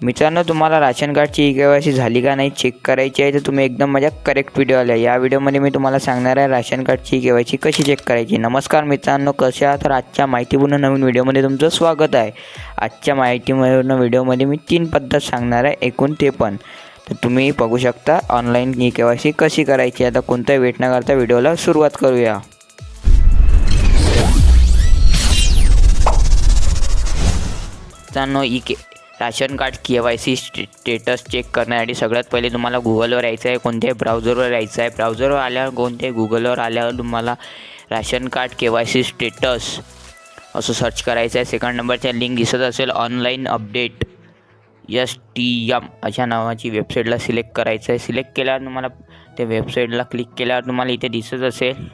मित्रांनो तुम्हाला राशन कार्डची ई के वाय सी झाली का नाही चेक करायची आहे तर तुम्ही एकदम माझ्या करेक्ट व्हिडिओ आला या व्हिडिओमध्ये मी तुम्हाला सांगणार आहे राशन कार्डची ई के वाय सी कशी चेक करायची. नमस्कार मित्रांनो कसे आहात? तर आजच्या माहितीपूर्ण नवीन व्हिडिओमध्ये तुमचं स्वागत आहे. आजच्या माहितीपूर्ण व्हिडिओमध्ये मी तीन पद्धत सांगणार आहे एकूण ते पण. तर तुम्ही बघू शकता online E K Y C कशी करायची आता कोणताही वेट न करता व्हिडिओला सुरुवात करूया. मित्रांनो E K ration card K Y C status check करण्यासाठी सगळ्यात पहिले तुम्हाला गुगलवर यायचं आहे कोणत्याही ब्राउझरवर यायचं आहे ब्राउझरवर आल्यावर कोणत्याही गुगलवर आल्यावर तुम्हाला ration card K Y C status असं सर्च करायचं आहे सेकंड नंबरच्या लिंक दिसत असेल online update S T M अशा नावाची वेबसाईटला सिलेक्ट करायचं आहे सिलेक्ट केल्यावर तुम्हाला त्या वेबसाईटला क्लिक केल्यावर तुम्हाला इथे दिसत असेल.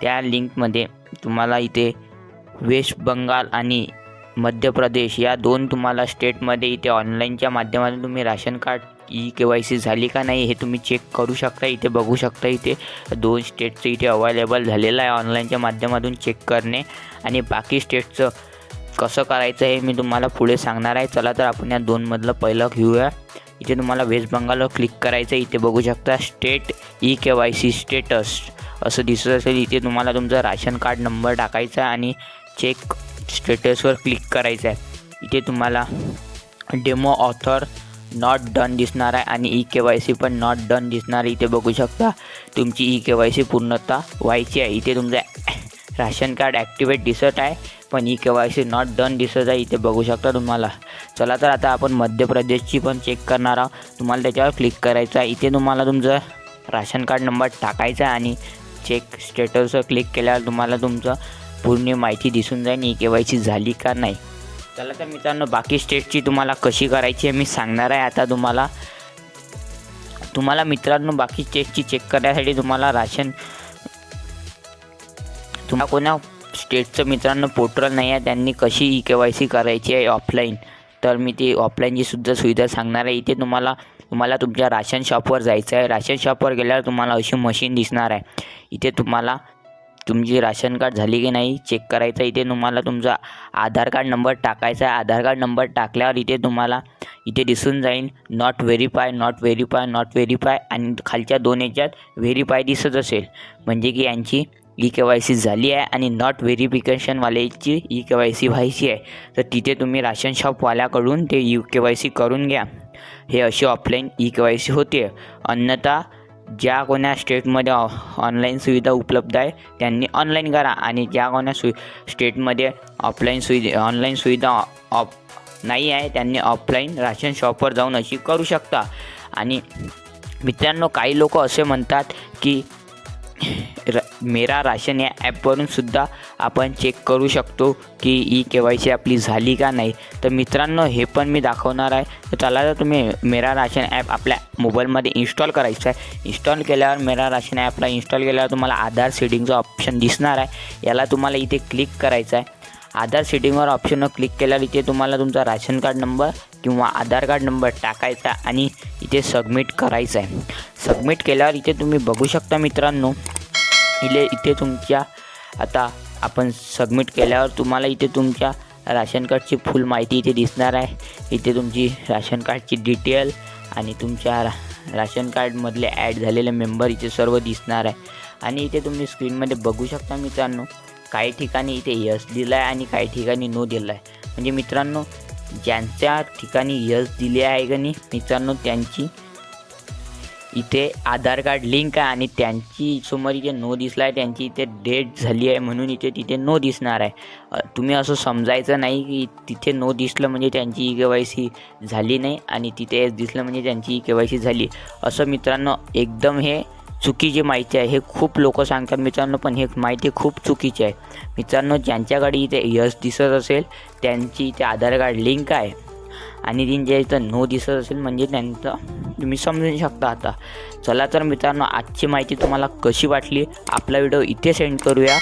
त्या लिंकमध्ये तुम्हाला इथे वेस्ट बंगाल आणि मध्य प्रदेश. या दोन तुम्हाला स्टेटमध्ये इथे ऑनलाईनच्या माध्यमातून तुम्ही ration card E K Y C झाली का नाही हे तुम्ही चेक करू शकता इथे बघू शकता इथे. दोन स्टेटचं इथे अवेलेबल झालेलं आहे ऑनलाईनच्या माध्यमातून चेक करणे. आणि बाकी स्टेटचं कसं करायचं हे मी तुम्हाला पुढे सांगणार आहे. चला तर आपण या दोनमधलं पहिलं घेऊया. इथे तुम्हाला वेस्ट बंगालवर क्लिक करायचं आहे. इथे बघू शकता state E K Y C status असं दिसत असेल. इथे तुम्हाला तुमचा राशन कार्ड नंबर टाकायचा आहे आणि चेक स्टेटसवर क्लिक करायचं आहे इथे तुम्हाला डेमो ऑथर नॉट डन दिसणार आहे आणि ई के वाय सी पण नॉट डन दिसणार आहे. इथे बघू शकता तुमची ई के वाय सी पूर्णतः व्हायची आहे. इथे तुमचं राशन कार्ड ॲक्टिवेट दिसत आहे पण E K Y C not done दिसत आहे. इथे बघू शकता तुम्हाला. चला तर आता आपण मध्य प्रदेशची पण चेक करणार आहोत. तुम्हाला त्याच्यावर क्लिक करायचं आहे. इथे तुम्हाला तुमचं राशन कार्ड नंबर टाकायचा आहे आणि चेक स्टेटसवर क्लिक केल्यावर तुम्हाला तुमचं पूर्ण माहिती दिसून जाईल ई के वाय सी झाली का नाही. चला तर मित्रांनो बाकी स्टेटची तुम्हाला कशी करायची आहे मी सांगणार आहे. आता तुम्हाला तुम्हाला मित्रांनो बाकी स्टेटची चेक करण्यासाठी तुम्हाला राशन तुम्हाला कोणा स्टेटचं मित्रांनो पोर्टल नाही आहे त्यांनी कशी ई के वाय सी करायची आहे ऑफलाईन तर मी ती ऑफलाईनची सुद्धा सुविधा सांगणार आहे. इथे तुम्हाला तुम्हाला तुमच्या राशन शॉपवर जायचं आहे. राशन शॉपवर गेल्यावर तुम्हाला अशी मशीन दिसणार आहे. इथे तुम्हाला तुमची राशन कार्ड झाली की नाही चेक करायचं इथे तुम्हाला. तुमचा आधार कार्ड नंबर टाकायचा आहे. आधार कार्ड नंबर टाकल्यावर इथे तुम्हाला इथे दिसून जाईल not verify not verify not verify आणि खालच्या दोन याच्यात व्हेरीफाय दिसत असेल. म्हणजे की यांची ई के वाय सी झाली आहे आणि नॉट व्हेरिफिकेशनवाल्याची ई के वाय सी व्हायची आहे. तर तिथे तुम्ही राशन शॉपवाल्याकडून ते यू के वाय सी करून घ्या. हे अशी offline E K Y C होते अन्यथा ज्या कोण्या स्टेटमध्ये ऑ ऑनलाईन सुविधा उपलब्ध आहे त्यांनी ऑनलाईन करा. आणि ज्या कोण्या सु स्टेटमध्ये ऑफलाईन सुविधा ऑनलाईन सुविधा ऑफ नाही आहे त्यांनी ऑफलाईन राशन शॉपवर जाऊन अशी करू शकता. आणि मित्रांनो काही लोक असे म्हणतात की र मेरा राशन या ॲपवरून सुद्धा आपण चेक करू शकतो की ई के वाय सी आपली झाली का नाही. तर मित्रांनो हे पण मी दाखवणार आहे. तर चला जर तुम्ही मेरा राशन ॲप आपल्या मोबाईलमध्ये इन्स्टॉल करायचं आहे. इन्स्टॉल केल्यावर मेरा राशन ॲपला इन्स्टॉल केल्यावर तुम्हाला आधार सेटिंगचं ऑप्शन दिसणार आहे. याला तुम्हाला इथे क्लिक करायचं आहे. आधार सेटिंगवर ऑप्शनवर क्लिक केल्यावर इथे तुम्हाला तुमचा राशन कार्ड नंबर किंवा आधार कार्ड नंबर टाकायचा आणि इथे सबमिट करायचा आहे. सबमिट केल्यावर इथे तुम्ही बघू शकता मित्रांनो इले इथे तुमच्या आता आपण सबमिट केल्यावर तुम्हाला इथे तुमच्या राशन कार्डची फुल माहिती इथे दिसणार आहे. इथे तुमची राशन कार्डची डिटेल आणि तुमच्या रा राशन कार्डमधले ॲड झालेले मेंबर इथे सर्व दिसणार आहे. आणि इथे तुम्ही स्क्रीनमध्ये बघू शकता मित्रांनो काही ठिकाणी इथे यस दिलं आहे आणि काही ठिकाणी नो दिलं आहे म्हणजे मित्रांनो ज्यांच्या ठिकाणी यस दिले आहे का नाही मित्रांनो त्यांची इथे आधार कार्ड लिंक आहे आणि त्यांची समोर इथे नो दिसला आहे त्यांची इथे डेट झाली आहे म्हणून इथे तिथे नो दिसणार आहे. तुम्ही असं समजायचं नाही की तिथे नो दिसलं म्हणजे त्यांची ई के वाय सी झाली नाही आणि तिथे एस दिसलं म्हणजे त्यांची ई के वाय सी झाली. असं मित्रांनो एकदम हे चुकीची माहिती आहे. हे खूप लोक सांगतात मित्रांनो पण हे माहिती खूप चुकीची आहे. मित्रांनो ज्यांच्याकडे इथे यस दिसत असेल त्यांची इथे आधार कार्ड लिंक आहे. आणि त्यांच्या इथं नो दिसत असेल म्हणजे त्यांचं तुम्ही समजून शकता आता. चला तर मित्रांनो आजची माहिती तुम्हाला कशी वाटली? आपला व्हिडिओ इथे सेंड करूया.